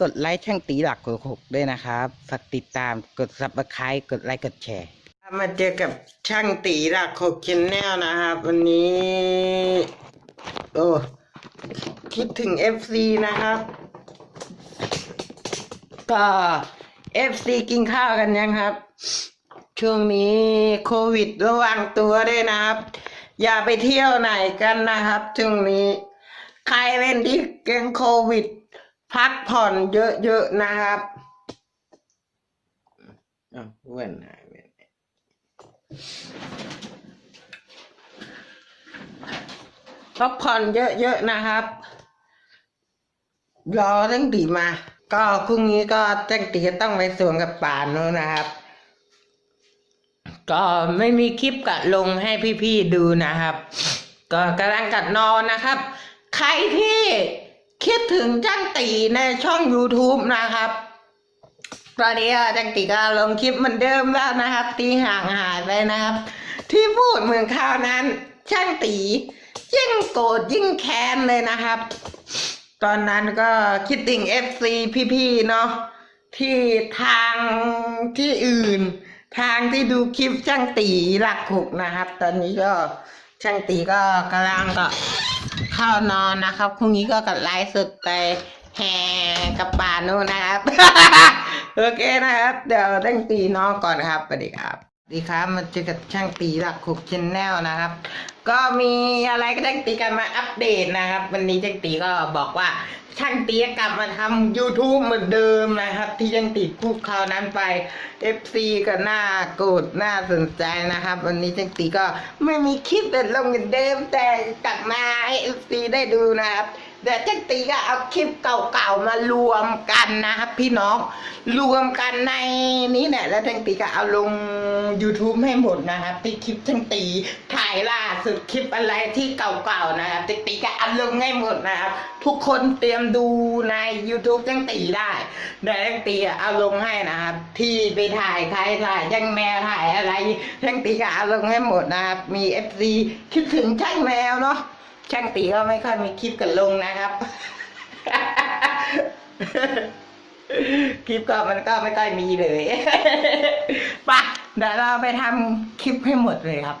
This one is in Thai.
กดไลค์แช่งตีหลักหกหกด้วยนะครับฝากติดตามกดซับสไครต์กดไลค์กดแชร์ มาเจอกับช่างตีหลักโหกชแนลนะครับวันนี้ โอ้คิดถึง FC นะครับ ก็ FC กินข้าวกันยังครับ ช่วงนี้โควิดระวังตัวด้วยนะครับ อย่าไปเที่ยวไหนกันนะครับช่วงนี้ ใครเล่นที่เกงโควิด พักผ่อนเยอะๆนะครับอ้าวเว้นหายเว้นพักผ่อนเยอะๆนะครับรอตั้งตีมา ก็พรุ่งนี้ก็ตั้งตีต้องไปสวนกับป่านนู้นนะครับ ก็ไม่มีคลิปกัดลงให้พี่ๆดูนะครับ ก็กำลังกัดนอนนะครับ ใครที่คิดถึงจ้างตีในช่อง YouTube นะครับ ตอนนี้จังตีก็ลงคลิปเหมือนเดิมแล้วนะครับที่ห่างหายไปนะครับ ที่พูดเหมือนคราวนั้นช่างตี ยิ่งโกรธยิ่งแค้นเลยนะครับ ตอนนั้นก็คิดถึง FC พี่ๆเนาะที่ทางที่อื่น ทางที่ดูคลิปช่างตีหลักหกนะครับ ตอนนี้ก็ช่างตีก็กำลังก็เข้านอนนะครับพรุ่งนี้ก็กัดไลฟ์สดไปแห่กับป่านู่นนะครับ โอเคนะครับ เดี๋ยวช่างตีนอนก่อนครับสวัสดีครับสวัสดีครับมาเจอกับช่างตีหลักหกชแนลนะครับ ก็มีอะไรก็แจ้งตีกันมาอัปเดตนะครับ วันนี้แจ้งตีก็บอกว่าช่างตีกลับมาทำ YouTube เหมือนเดิมนะครับ ที่ยังตีพูดคราวนั้นไป FC ก็น่ากดน่าสนใจนะครับ วันนี้จังตีก็ไม่มีคลิปเด็ดลงเหมือนเดิมแต่กลับมาให้ FC ได้ดูนะครับ เดี๋ยวช่างตีก็เอาคลิปเก่าๆมารวมกันนะครับพี่น้อง รวมกันในนี้เนี่ยแล้วช่างตีก็เอาลง YouTube ให้หมดนะครับที่คลิปช่างตีถ่ายล่าสุดคลิปอะไรที่เก่าๆนะครับช่างตีก็เอาลงให้หมดนะครับ ทุกคนเตรียมดูใน YouTube ช่างตีได้เดี๋ยวช่างตีเอาลงให้นะครับ ที่ไปถ่ายใครถ่ายช่างแมวถ่ายอะไรช่างตีก็เอาลงให้หมดนะครับมี FC คิดถึงช่างแมวเนาะ ช่างตีก็ไม่ค่อยมีคลิปกันลงนะครับ คลิปก็มันก็ไม่ค่อยมีเลย ป่ะเดี๋ยวเราไปทำคลิปให้หมดเลยครับ